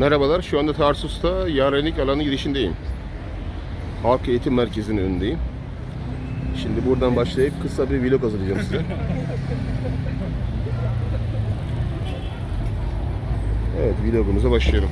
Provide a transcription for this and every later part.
Merhabalar, şu anda Tarsus'ta Yarenlik alanı girişindeyim. Halk Eğitim Merkezi'nin önündeyim. Şimdi buradan başlayıp kısa bir vlog hazırlayacağım size. Evet, vlogumuza başlıyorum.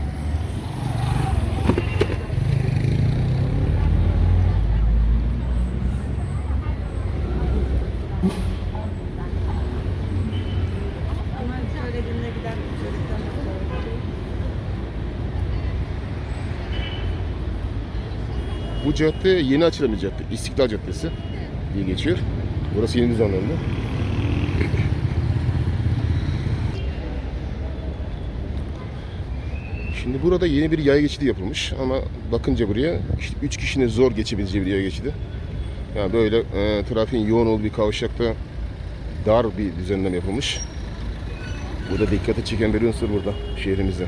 Bu cadde yeni açılan bir cadde. İstiklal Caddesi diye geçiyor. Burası yeni düzenlendi. Şimdi burada yeni bir yaya geçidi yapılmış ama bakınca buraya işte 3 kişinin zor geçebileceği bir yaya geçidi. Yani böyle e, trafiğin yoğun olduğu bir kavşakta dar bir düzenleme yapılmış. Bu da dikkate çeken bir unsur burada şehrimizde.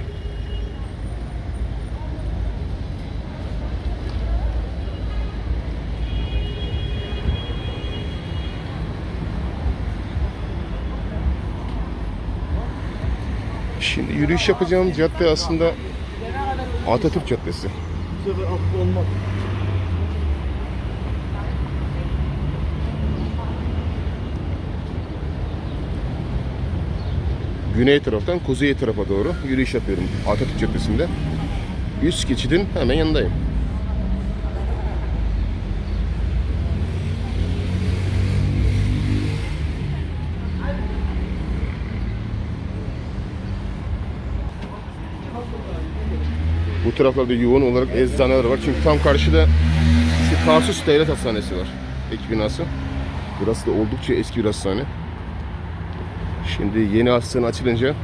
Şimdi yürüyüş yapacağım cadde aslında Atatürk Caddesi. Bu. Güney taraftan kuzey tarafa doğru yürüyüş yapıyorum Atatürk Caddesi'nde. Üst geçidin hemen yanındayım. Bu taraflarda yoğun olarak eczaneler var. Çünkü tam karşıda işte Tarsus Devlet Hastanesi var. Ek binası. Burası da oldukça eski bir hastane. Şimdi yeni hastane açılınca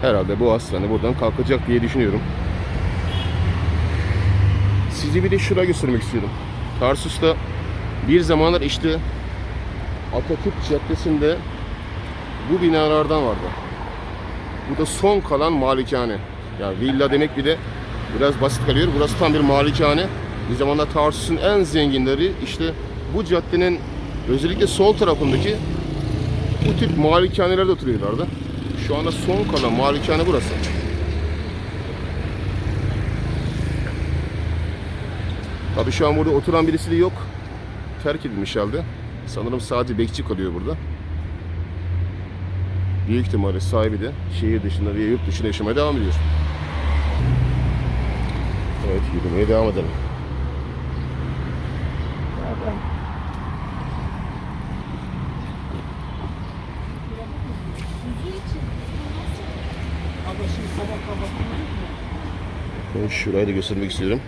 herhalde bu hastane buradan kalkacak diye düşünüyorum. Size bir de şurayı göstermek istiyorum. Tarsus'ta bir zamanlar işte Atatürk Caddesi'nde bu binalardan vardı. Bu da son kalan malikane. Yani villa demek bir de biraz basit kalıyor. Burası tam bir malikane. Bir zamanlar Tarsus'un en zenginleri işte bu caddenin özellikle sol tarafındaki bu tip malikanelerde oturuyorlardı. Şu anda son kalan malikane burası. Tabii şu an burada oturan birisi de yok. Terk edilmiş halde. Sanırım sadece bekçi kalıyor burada. Büyük ihtimalle sahibi de şehir dışında veya yurt dışında yaşamaya devam ediyor. Evet yürümeye devam edelim. Şurayı da göstermek istiyorum.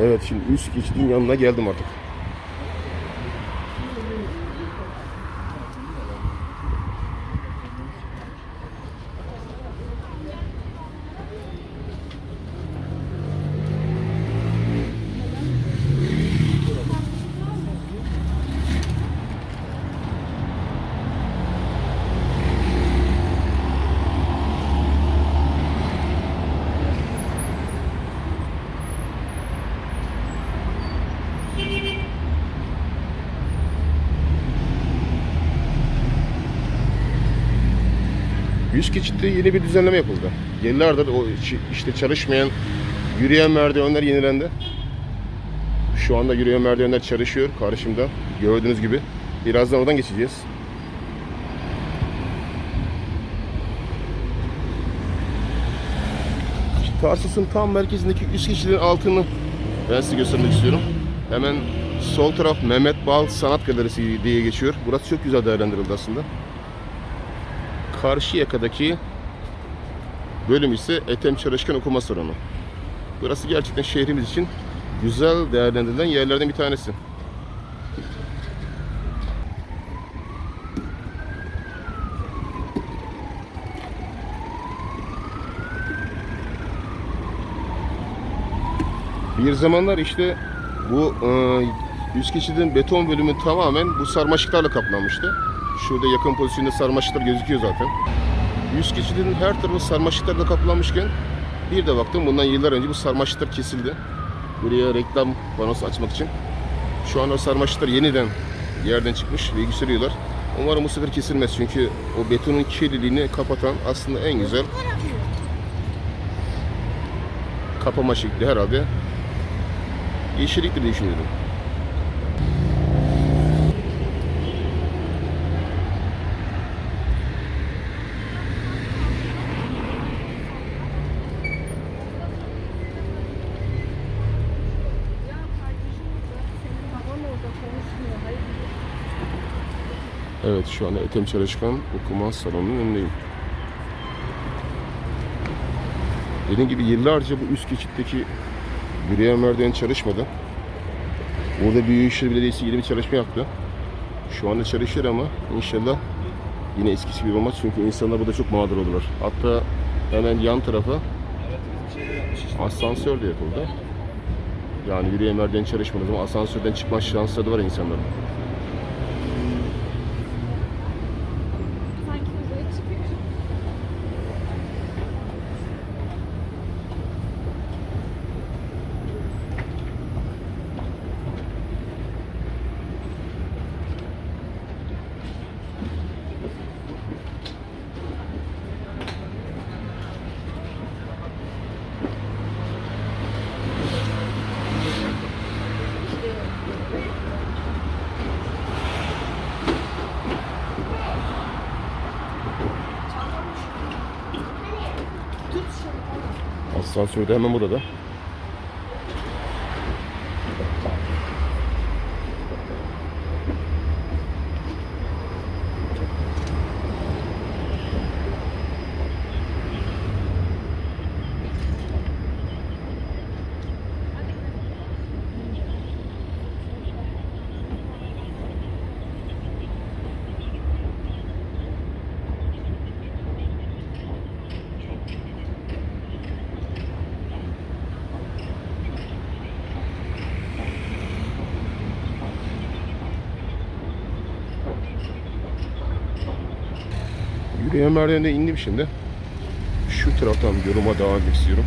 Evet şimdi üst geçidin yanına geldim artık. Üst geçitte yeni bir düzenleme yapıldı. Yıllardır o işte çalışmayan yürüyen merdivenler yenilendi. Şu anda yürüyen merdivenler çalışıyor karşımda. Gördüğünüz gibi. Birazdan oradan geçeceğiz. Tarsus'un tam merkezindeki üst geçidin altını ben size göstermek istiyorum. Hemen sol taraf Mehmet Bal Sanat Galerisi diye geçiyor. Burası çok güzel değerlendirildi aslında. Karşıyaka'daki bölüm ise Ethem Çalışkan Okuma Salonu. Burası gerçekten şehrimiz için güzel değerlendirilen yerlerden bir tanesi. Bir zamanlar işte bu e, üst geçidin beton bölümü tamamen bu sarmaşıklarla kaplanmıştı. Şurada yakın pozisyonda sarmaşıklar gözüküyor zaten. Üst geçidin her tarafı sarmaşıklarla kaplanmışken bir de baktım bundan yıllar önce bu sarmaşıklar kesildi. Buraya reklam panosu açmak için. Şu an o sarmaşıklar yeniden yerden çıkmış ve yükseliyorlar. Umarım bu sefer kesilmez çünkü o betonun kirliliğini kapatan aslında en güzel kapama şekli herhalde yeşilliktir diye düşünüyorum. Evet şu anda Ethem Çalışkan okuma salonunun önündeyim. Dediğim gibi yıllarca bu üst geçitteki yürüyen merdiven çalışmadı. Burada Büyükşehir Belediyesi yeni bir çalışma yaptı. Şu anda çalışır ama inşallah yine eskisi gibi olmaz çünkü insanlar burada çok mağdur olurlar. Hatta hemen yan tarafa asansör de yapıldı. Yani yürüyen merdiven çalışmadı ama asansörden çıkma şansları da var insanların. Asansör de hemen burada. Yürüyen merdivende indim şimdi. Şu taraftan yoruma devam etmek istiyorum.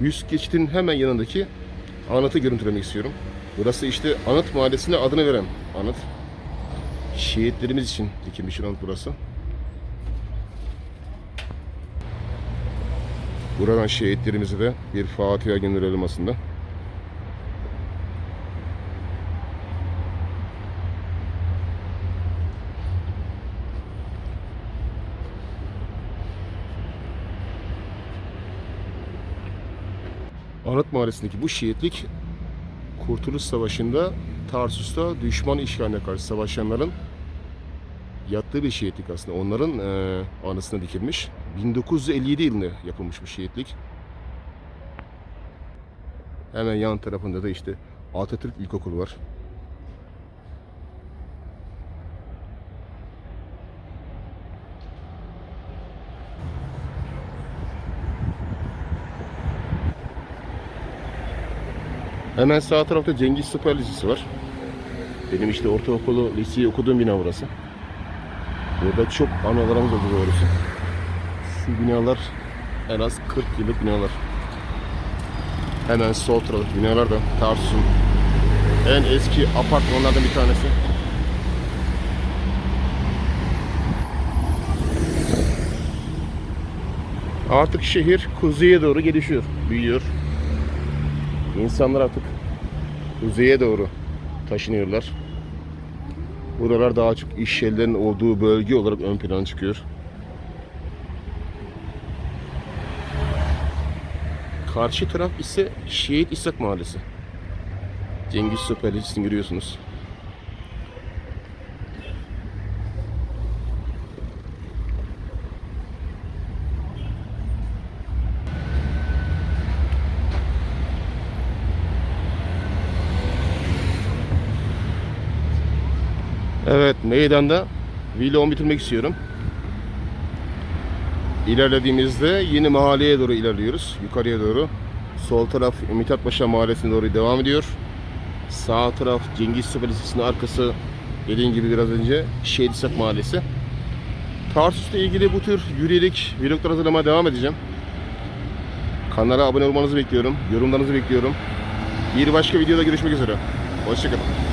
Üst geçitin hemen yanındaki anıtı görüntülemek istiyorum. Burası işte Anıt Mahallesi'ne adını veren anıt. Şehitlerimiz için dikilmiş anıt burası. Buradan şehitlerimize de bir Fatiha gönderelim aslında. Anıt Mahallesi'ndeki bu şehitlik Kurtuluş Savaşı'nda Tarsus'ta düşman işgaline karşı savaşanların yattığı bir şehitlik aslında. Onların e, anısına dikilmiş. 1957 yılında yapılmış bu şehitlik. Hemen yan tarafında da işte Atatürk İlkokulu var. Hemen sağ tarafta Cengiz Süper Lisesi var. Benim işte ortaokulu, liseyi okuduğum bina burası. Burada çok anılarımız oldu doğrusu. Şu binalar en az 40 yıllık binalar. Hemen sol taraftaki binalar da Tarsus'un en eski apartmanlardan bir tanesi. Artık şehir kuzeye doğru gelişiyor, büyüyor. İnsanlar artık kuzeye doğru taşınıyorlar. Buralar daha çok iş yerlerinin olduğu bölge olarak ön plana çıkıyor. Karşı taraf ise Şehit İshak Mahallesi. Cengiz Süper görüyorsunuz. Evet meydanda vlogumu bitirmek istiyorum. İlerlediğimizde yeni mahalleye doğru ilerliyoruz. Yukarıya doğru. Sol taraf Mithatpaşa Mahallesi'ne doğru devam ediyor. Sağ taraf Cengiz Lisesi'nin arkası dediğim gibi biraz önce Şehitsak Mahallesi. Tarsus'la ilgili bu tür yürüyerek vloglar hazırlamaya devam edeceğim. Kanala abone olmanızı bekliyorum. Yorumlarınızı bekliyorum. Bir başka videoda görüşmek üzere. Hoşçakalın.